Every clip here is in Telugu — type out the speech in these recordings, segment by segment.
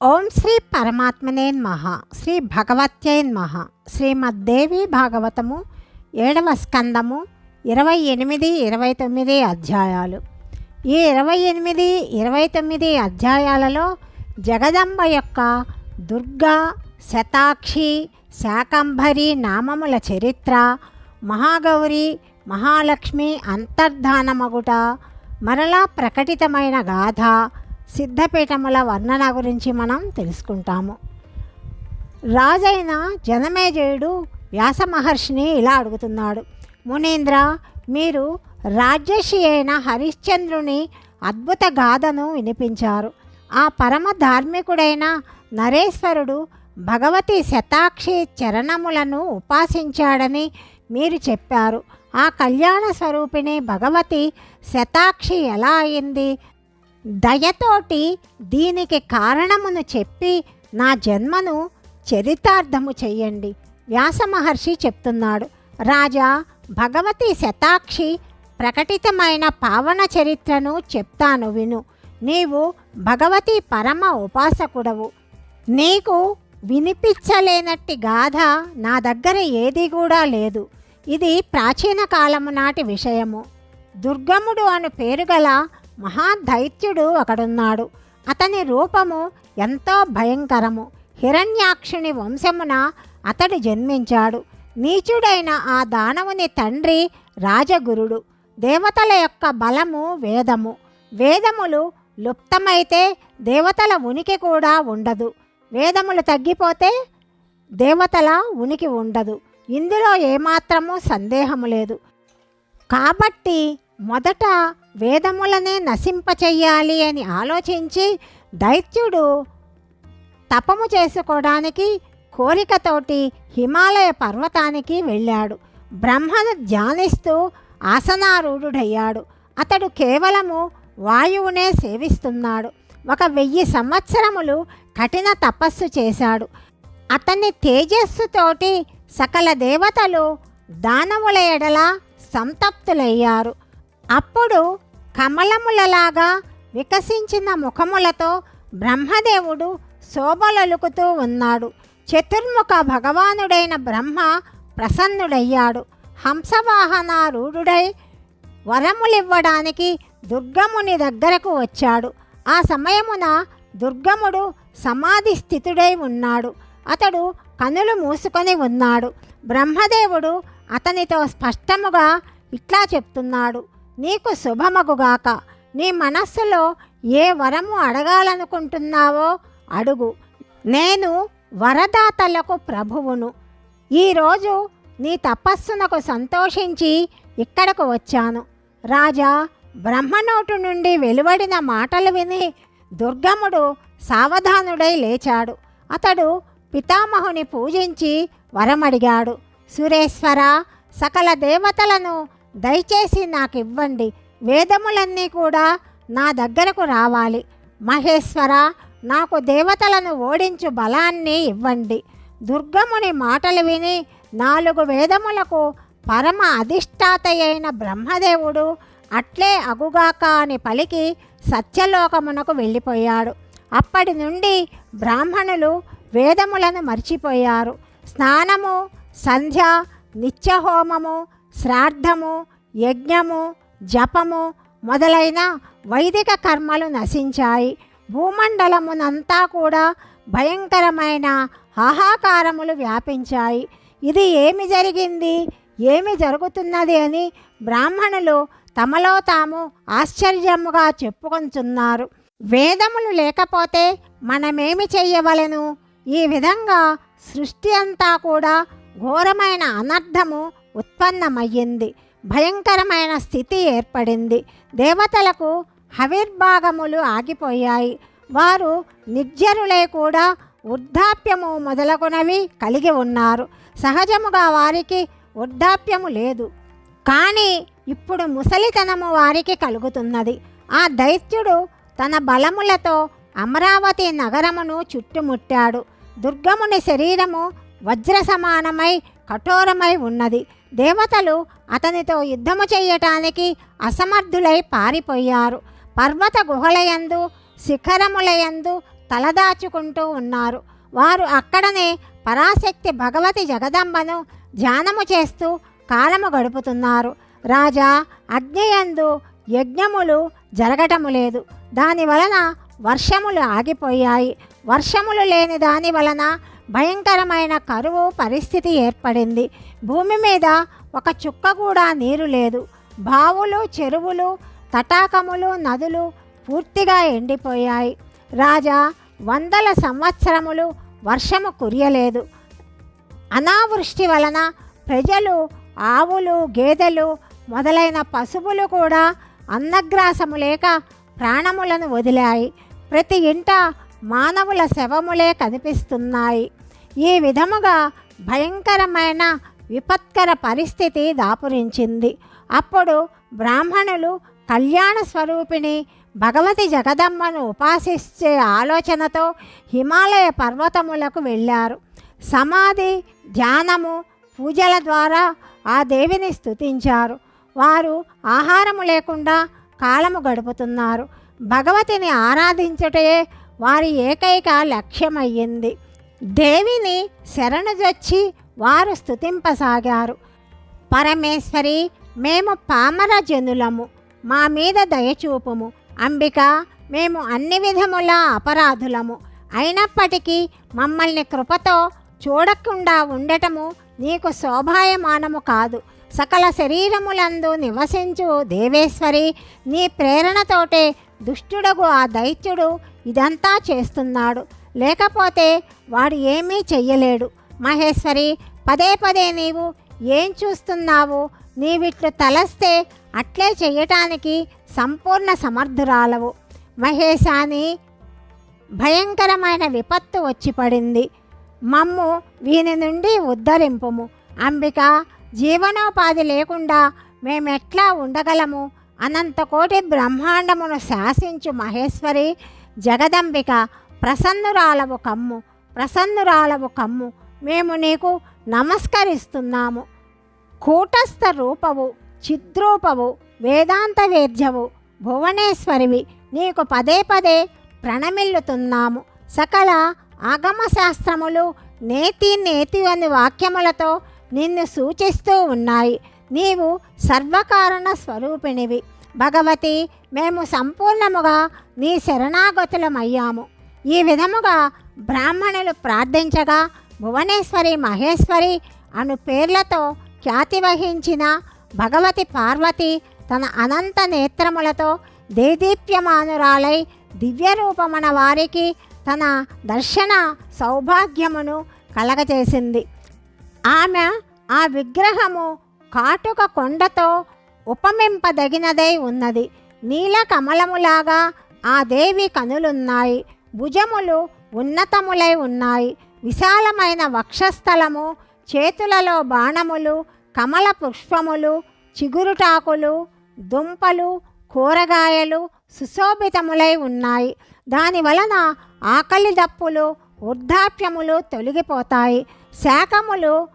ఓం శ్రీ పరమాత్మనే మహ శ్రీ భగవత్యై మహ శ్రీమద్దేవి భాగవతము ఏడవ స్కందము ఇరవై ఎనిమిది ఇరవై తొమ్మిది అధ్యాయాలు. ఈ ఇరవై ఎనిమిది ఇరవై తొమ్మిది అధ్యాయాలలో జగదంబ యొక్క దుర్గా శతాక్షి శాకంభరి నామముల చరిత్ర మహాగౌరి మహాలక్ష్మి అంతర్ధానమగుట మరలా ప్రకటితమైన గాథ సిద్ధపీఠముల వర్ణన గురించి మనం తెలుసుకుంటాము. రాజైన జనమేజయుడు వ్యాస మహర్షిని ఇలా అడుగుతున్నాడు. మునీంద్ర మీరు రాజ్యషి అయిన హరిశ్చంద్రుని అద్భుత గాథను వినిపించారు. ఆ పరమ ధార్మికుడైన నరేశ్వరుడు భగవతి శతాక్షి చరణములను ఉపాసించాడని మీరు చెప్పారు. ఆ కళ్యాణ స్వరూపిణి భగవతి శతాక్షి ఎలా అయింది? దయతోటి దీనికి కారణమును చెప్పి నా జన్మను చరితార్థము చెయ్యండి వ్యాస మహర్షి చెప్తున్నాడు రాజా భగవతి శతాక్షి ప్రకటితమైన పావన చరిత్రను చెప్తాను విను. నీవు భగవతి పరమ ఉపాసకుడవు. నీకు వినిపించలేనట్టి గాథ నా దగ్గర ఏది కూడా లేదు. ఇది ప్రాచీన కాలము నాటి విషయము. దుర్గముడు అను పేరుగల మహాదైత్యుడు ఒకడున్నాడు. అతని రూపము ఎంతో భయంకరము. హిరణ్యాక్షుని వంశమున అతడు జన్మించాడు. నీచుడైన ఆ దానవుని తండ్రి రాజగురుడు. దేవతల యొక్క బలము వేదము. వేదములు లుప్తమైతే దేవతల ఉనికి కూడా ఉండదు. వేదములు తగ్గిపోతే దేవతల ఉనికి ఉండదు. ఇందులో ఏమాత్రము సందేహము లేదు. కాబట్టి మొదట వేదములనే నశింపచెయ్యాలి అని ఆలోచించి దైత్యుడు తపము చేసుకోవడానికి కోరికతోటి హిమాలయ పర్వతానికి వెళ్ళాడు. బ్రహ్మను ధ్యానిస్తూ ఆసనారూఢుడయ్యాడు. అతడు కేవలము వాయువునే సేవిస్తున్నాడు. ఒక వెయ్యి సంవత్సరములు కఠిన తపస్సు చేశాడు. అతని తేజస్సుతోటి సకల దేవతలు దానవుల ఎడల సంతప్తులయ్యారు. అప్పుడు కమలములలాగా వికసించిన ముఖములతో బ్రహ్మదేవుడు శోభలొలుకుతూ ఉన్నాడు. చతుర్ముఖ భగవానుడైన బ్రహ్మ ప్రసన్నుడయ్యాడు. హంసవాహనారూఢుడై వరములివ్వడానికి దుర్గముని దగ్గరకు వచ్చాడు. ఆ సమయమున దుర్గముడు సమాధి స్థితుడై ఉన్నాడు. అతడు కనులు మూసుకొని ఉన్నాడు. బ్రహ్మదేవుడు అతనితో స్పష్టముగా ఇట్లా చెప్తున్నాడు. నీకు శుభమగుగాక నీ మనస్సులో ఏ వరము అడగాలనుకుంటున్నావో అడుగు. నేను వరదాతలకు ప్రభువును. ఈరోజు నీ తపస్సునకు సంతోషించి ఇక్కడకు వచ్చాను. రాజా బ్రహ్మనోటు నుండి వెలువడిన మాటలు విని దుర్గముడు సావధానుడై లేచాడు. అతడు పితామహుని పూజించి వరమడిగాడు. సురేశ్వర సకల దేవతలను దయచేసి నాకు ఇవ్వండి. వేదములన్నీ కూడా నా దగ్గరకు రావాలి. మహేశ్వర నాకు దేవతలను ఓడించు బలాన్ని ఇవ్వండి. దుర్గముని మాటలు విని నాలుగు వేదములకు పరమ అధిష్టాత అయిన బ్రహ్మదేవుడు అట్లే అగుగాక అని పలికి సత్యలోకమునకు వెళ్ళిపోయాడు. అప్పటి నుండి బ్రాహ్మణులు వేదములను మర్చిపోయారు. స్నానము సంధ్య నిత్యహోమము శ్రాద్ధము యజ్ఞము జపము మొదలైన వైదిక కర్మలు నశించాయి. భూమండలమునంతా కూడా భయంకరమైన హాహాకారములు వ్యాపించాయి. ఇది ఏమి జరిగింది? ఏమి జరుగుతున్నది అని బ్రాహ్మణులు తమలో తాము ఆశ్చర్యముగా చెప్పుకొంచున్నారు. వేదములు లేకపోతే మనమేమి చెయ్యవలెను ఈ విధంగా సృష్టి అంతా కూడా ఘోరమైన అనర్థము ఉత్పన్నమయ్యింది. భయంకరమైన స్థితి ఏర్పడింది. దేవతలకు హవిర్భాగములు ఆగిపోయాయి. వారు నిర్జరులే కూడా వృద్ధాప్యము మొదలగునవి కలిగి ఉన్నారు. సహజముగా వారికి వృద్ధాప్యము లేదు. కానీ ఇప్పుడు ముసలితనము వారికి కలుగుతున్నది. ఆ దైత్యుడు తన బలములతో అమరావతి నగరమును చుట్టుముట్టాడు. దుర్గముని శరీరము వజ్ర సమానమై కఠోరమై ఉన్నది. దేవతలు అతనితో యుద్ధము చేయటానికి అసమర్థులై పారిపోయారు. పర్వత గుహలయందు శిఖరములయందు తలదాచుకుంటూ ఉన్నారు. వారు అక్కడనే పరాశక్తి భగవతి జగదంబను ధ్యానము చేస్తూ కాలము గడుపుతున్నారు. రాజా అగ్నియందు యజ్ఞములు జరగటము లేదు. దాని వలన వర్షములు ఆగిపోయాయి. వర్షములు లేని దాని వలన భయంకరమైన కరువు పరిస్థితి ఏర్పడింది. భూమి మీద ఒక చుక్క కూడా నీరు లేదు. బావులు చెరువులు తటాకములు నదులు పూర్తిగా ఎండిపోయాయి. రాజా వందల సంవత్సరములు వర్షము కురియలేదు. అనావృష్టి వలన ప్రజలు ఆవులు గేదెలు మొదలైన పశువులు కూడా అన్నగ్రాసము లేక ప్రాణములను వదిలాయి. ప్రతి ఇంట మానవుల శవములే కనిపిస్తున్నాయి. ఈ విధముగా భయంకరమైన విపత్కర పరిస్థితి దాపురించింది. అప్పుడు బ్రాహ్మణులు కళ్యాణ స్వరూపిణి భగవతి జగదమ్మను ఉపాసించే ఆలోచనతో హిమాలయ పర్వతములకు వెళ్ళారు. సమాధి ధ్యానము పూజల ద్వారా ఆ దేవిని స్తుతించారు. వారు ఆహారము లేకుండా కాలము గడుపుతున్నారు. భగవతిని ఆరాధించుటే వారి ఏకైక లక్ష్యమయ్యింది. దేవిని శరణుజొచ్చి వారు స్తుతింపసాగారు. పరమేశ్వరి మేము పామర జనులము మా మీద దయచూపుము అంబిక మేము అన్ని విధముల అపరాధులము. అయినప్పటికీ మమ్మల్ని కృపతో చూడకుండా ఉండటము నీకు శోభాయమానము కాదు. సకల శరీరములందు నివసించు దేవేశ్వరి నీ ప్రేరణతోటే దుష్టుడగు ఆ దైత్యుడు ఇదంతా చేస్తున్నాడు. లేకపోతే వాడు ఏమీ చెయ్యలేడు. మహేశ్వరి పదే పదే నీవు ఏం చూస్తున్నావు? నీవిట్లు తలస్తే అట్లే చెయ్యటానికి సంపూర్ణ సమర్థురాలవు. మహేశాని భయంకరమైన విపత్తు వచ్చి పడింది. మమ్ము వీని నుండి ఉద్ధరింపుము. అంబిక జీవనోపాధి లేకుండా మేమెట్లా ఉండగలము? అనంతకోటి బ్రహ్మాండమును శాసించు మహేశ్వరి జగదంబిక ప్రసన్నురాలవు కమ్ము ప్రసన్నురాలవు కమ్ము మేము నీకు నమస్కరిస్తున్నాము. కూటస్థ రూపవు చిద్రూపవు వేదాంత వేద్యవు భువనేశ్వరివి నీకు పదే పదే ప్రణమిల్లుతున్నాము. సకల ఆగమ శాస్త్రములు నేతి నేతి అని వాక్యములతో నిన్ను సూచిస్తూ ఉన్నాయి. నీవు సర్వకారణ స్వరూపిణివి. భగవతి మేము సంపూర్ణముగా నీ శరణాగతులమయ్యాము. ఈ విధముగా బ్రాహ్మణులు ప్రార్థించగా భువనేశ్వరి మహేశ్వరి అను పేర్లతో ఖ్యాతి వహించిన భగవతి పార్వతి తన అనంత నేత్రములతో దేదీప్యమానురాలై దివ్యరూపమన వారికి తన దర్శన సౌభాగ్యమును కలగజేసింది. ఆమె ఆ విగ్రహము కాటుక కొండతో ఉపమింపదగినదై ఉన్నది. నీల కమలములాగా ఆ దేవి కనులున్నాయి. భుజములు ఉన్నతములై ఉన్నాయి. విశాలమైన వక్షస్థలము చేతులలో బాణములు కమల పుష్పములు చిగురుటాకులు దుంపలు కూరగాయలు సుశోభితములై ఉన్నాయి. దాని వలన ఆకలి దప్పులు వృద్ధాప్యములు తొలగిపోతాయి. శాఖములు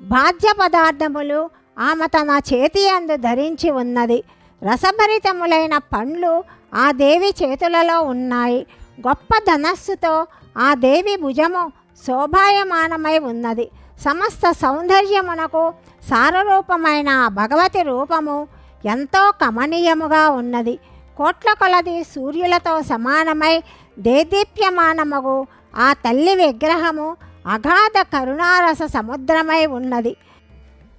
బాధ్య పదార్థములు ఆమె తన చేతి అందు ధరించి ఉన్నది. రసభరితములైన పండ్లు ఆ దేవి చేతులలో ఉన్నాయి. గొప్ప ధనస్సుతో ఆ దేవి భుజము శోభాయమానమై ఉన్నది. సమస్త సౌందర్యమునకు సారరూపమైన ఆ భగవతి రూపము ఎంతో కమనీయముగా ఉన్నది. కోట్ల కొలది సూర్యులతో సమానమై దేదీప్యమానమగు ఆ తల్లి విగ్రహము అగాధ కరుణారస సముద్రమై ఉన్నది.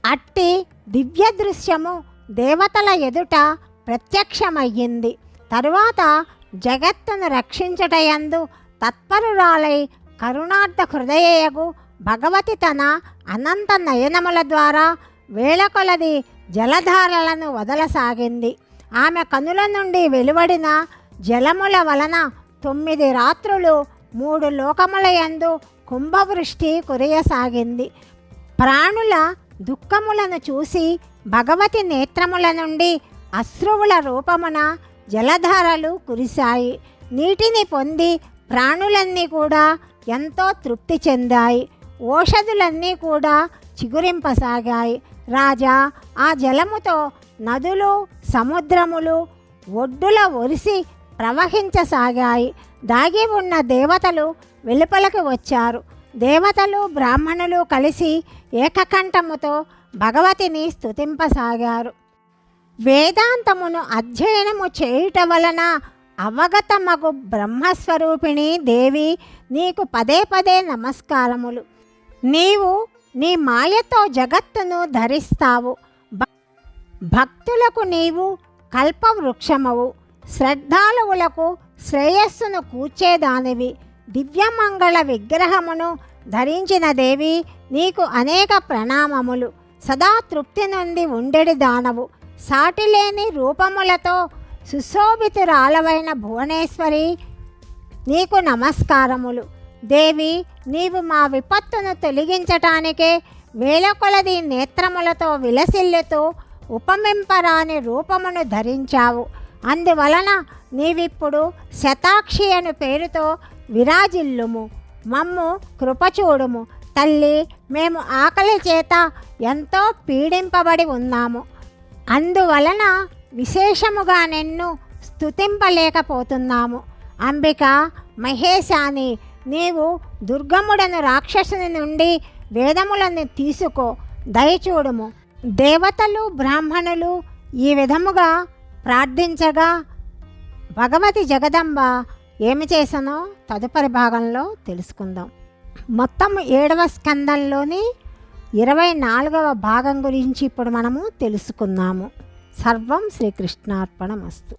అట్టి దివ్య దృశ్యము దేవతల ఎదుట ప్రత్యక్షమయ్యింది. తరువాత జగత్తును రక్షించుటయందు తత్పరురాలై కరుణార్థ హృదయయగు భగవతి తన అనంత నయనముల ద్వారా వేళకొలది జలధారలను వదలసాగింది. ఆమె కనుల నుండి వెలువడిన జలముల వలన తొమ్మిది రాత్రులు మూడు లోకముల యందు కుంభవృష్టి కురియసాగింది. ప్రాణుల దుఃఖములను చూసి భగవతి నేత్రముల నుండి అశ్రువుల రూపమున జలధారలు కురిశాయి. నీటిని పొంది ప్రాణులన్నీ కూడా ఎంతో తృప్తి చెందాయి. ఓషధులన్నీ కూడా చిగురింపసాగాయి. రాజా ఆ జలముతో నదులు సముద్రములు ఒడ్డుల ఒరిసి ప్రవహించసాగాయి. దాగి ఉన్న దేవతలు వెలుపలకు వచ్చారు. దేవతలు బ్రాహ్మణులు కలిసి ఏకకంఠముతో భగవతిని స్తుతింపసాగారు. వేదాంతమును అధ్యయనము చేయుట వలన అవగతమగు బ్రహ్మస్వరూపిణి దేవి నీకు పదే పదే నమస్కారములు. నీవు నీ మాయతో జగత్తును ధరిస్తావు. భక్తులకు నీవు కల్పవృక్షమవు. శ్రద్ధాళువులకు శ్రేయస్సును కూర్చేదానివి. దివ్యమంగళ విగ్రహమును ధరించిన దేవి నీకు అనేక ప్రణామములు. సదా తృప్తి నుండి ఉండెడి దానవు. సాటిలేని రూపములతో సుశోభితురాలవైన భువనేశ్వరి నీకు నమస్కారములు. దేవి నీవు మా విపత్తును తొలగించటానికే వేల కొలది నేత్రములతో విలసిల్లుతూ ఉపమింపరాని రూపమును ధరించావు. అందువలన నీవిప్పుడు శతాక్షి అను పేరుతో విరాజిల్లుము. మమ్ము కృపచూడుము తల్లి మేము ఆకలి చేత ఎంతో పీడింపబడి ఉన్నాము. అందువలన విశేషముగా నిన్ను స్తుతింపలేకపోతున్నాము. అంబిక మహేశాని నీవు దుర్గముడను రాక్షసుని నుండి వేదములను తీసుకో. దయచూడుము దేవతలు బ్రాహ్మణులు ఈ విధముగా ప్రార్థించగా భగవతి జగదంబ ఏమి చేశానో తదుపరి భాగంలో తెలుసుకుందాం. మొత్తం ఏడవ స్కందంలోని ఇరవై నాలుగవ భాగం గురించి ఇప్పుడు మనము తెలుసుకుందాము. సర్వం శ్రీకృష్ణార్పణమస్తు.